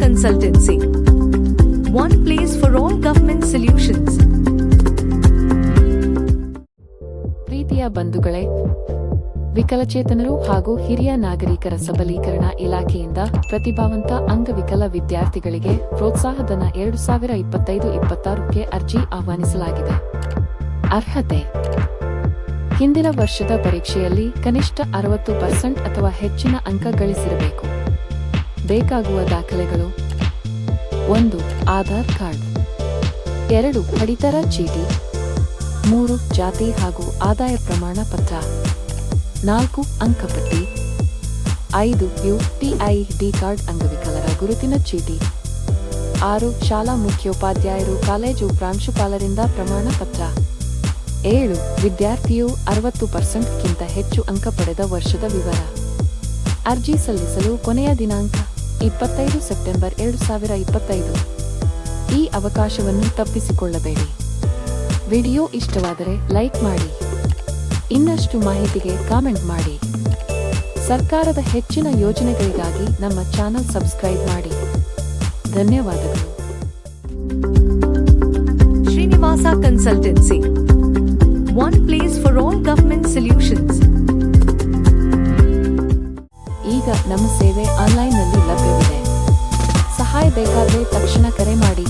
Consultancy. One place for all government solutions. ಪ್ರೀತಿಯ ಬಂಧುಗಳೇ, ವಿಕಲಚೇತನರು ಹಾಗೂ ಹಿರಿಯ ನಾಗರಿಕರ ಸಬಲೀಕರಣ ಇಲಾಖೆಯಿಂದ ಪ್ರತಿಭಾವಂತ ಅಂಗವಿಕಲ ವಿದ್ಯಾರ್ಥಿಗಳಿಗೆ ಪ್ರೋತ್ಸಾಹಧನ ಎರಡು ಸಾವಿರ ಇಪ್ಪತ್ತೈದು ಇಪ್ಪತ್ತಾರಕ್ಕೆ ಅರ್ಜಿ ಆಹ್ವಾನಿಸಲಾಗಿದೆ ಅರ್ಹತೆ, ಹಿಂದಿನ ವರ್ಷದ ಪರೀಕ್ಷೆಯಲ್ಲಿ ಕನಿಷ್ಠ ಅರವತ್ತು ಪರ್ಸೆಂಟ್ ಅಥವಾ ಹೆಚ್ಚಿನ ಅಂಕ ಗಳಿಸಿರಬೇಕು ಬೇಕಾಗುವ ದಾಖಲೆಗಳು. ಒಂದು, ಆಧಾರ್ ಕಾರ್ಡ್. ಎರಡು, ಪಡಿತರ ಚೀಟಿ. ಮೂರು, ಜಾತಿ ಹಾಗೂ ಆದಾಯ ಪ್ರಮಾಣ ಪತ್ರ. ನಾಲ್ಕು, ಅಂಕಪಟ್ಟಿ. ಐದು ಯುಟಿಐ ಡಿ ಕಾರ್ಡ್ ಅಂಗವಿಕಲರ ಗುರುತಿನ ಚೀಟಿ. ಆರು, ಶಾಲಾ ಮುಖ್ಯೋಪಾಧ್ಯಾಯರು ಕಾಲೇಜು ಪ್ರಾಂಶುಪಾಲರಿಂದ ಪ್ರಮಾಣ ಪತ್ರ. ಏಳು, ವಿದ್ಯಾರ್ಥಿಯು ಅರವತ್ತು ಪರ್ಸೆಂಟ್ಗಿಂತ ಹೆಚ್ಚು ಅಂಕ ಪಡೆದ ವರ್ಷದ ವಿವರ. ಅರ್ಜಿ ಸಲ್ಲಿಸಲು ಕೊನೆಯ ದಿನಾಂಕ. ಇಪ್ಪತ್ತೈದು ಸೆಪ್ಟೆಂಬರ್ ಎರಡು ಸಾವಿರ ಇಪ್ಪತ್ತೈದು. ಈ ಅವಕಾಶವನ್ನು ತಪ್ಪಿಸಿಕೊಳ್ಳಬೇಡಿ. ವಿಡಿಯೋ ಇಷ್ಟವಾದರೆ ಲೈಕ್ ಮಾಡಿ. ಇನ್ನಷ್ಟು ಮಾಹಿತಿಗೆ ಕಾಮೆಂಟ್ ಮಾಡಿ. ಸರ್ಕಾರದ ಹೆಚ್ಚಿನ ಯೋಜನೆಗಳಿಗಾಗಿ ನಮ್ಮ ಚಾನಲ್ ಸಬ್ಸ್ಕ್ರೈಬ್ ಮಾಡಿ. ಧನ್ಯವಾದಗಳು. Srinivasa consultancy. One place for all government solutions. ಸೇವೆ ಆನ್ಲೈನ್ನಲ್ಲಿ ಲಭ್ಯವಿದೆ. ಸಹಾಯ ಬೇಕಾದರೆ ತಕ್ಷಣ ಕರೆ ಮಾಡಿ.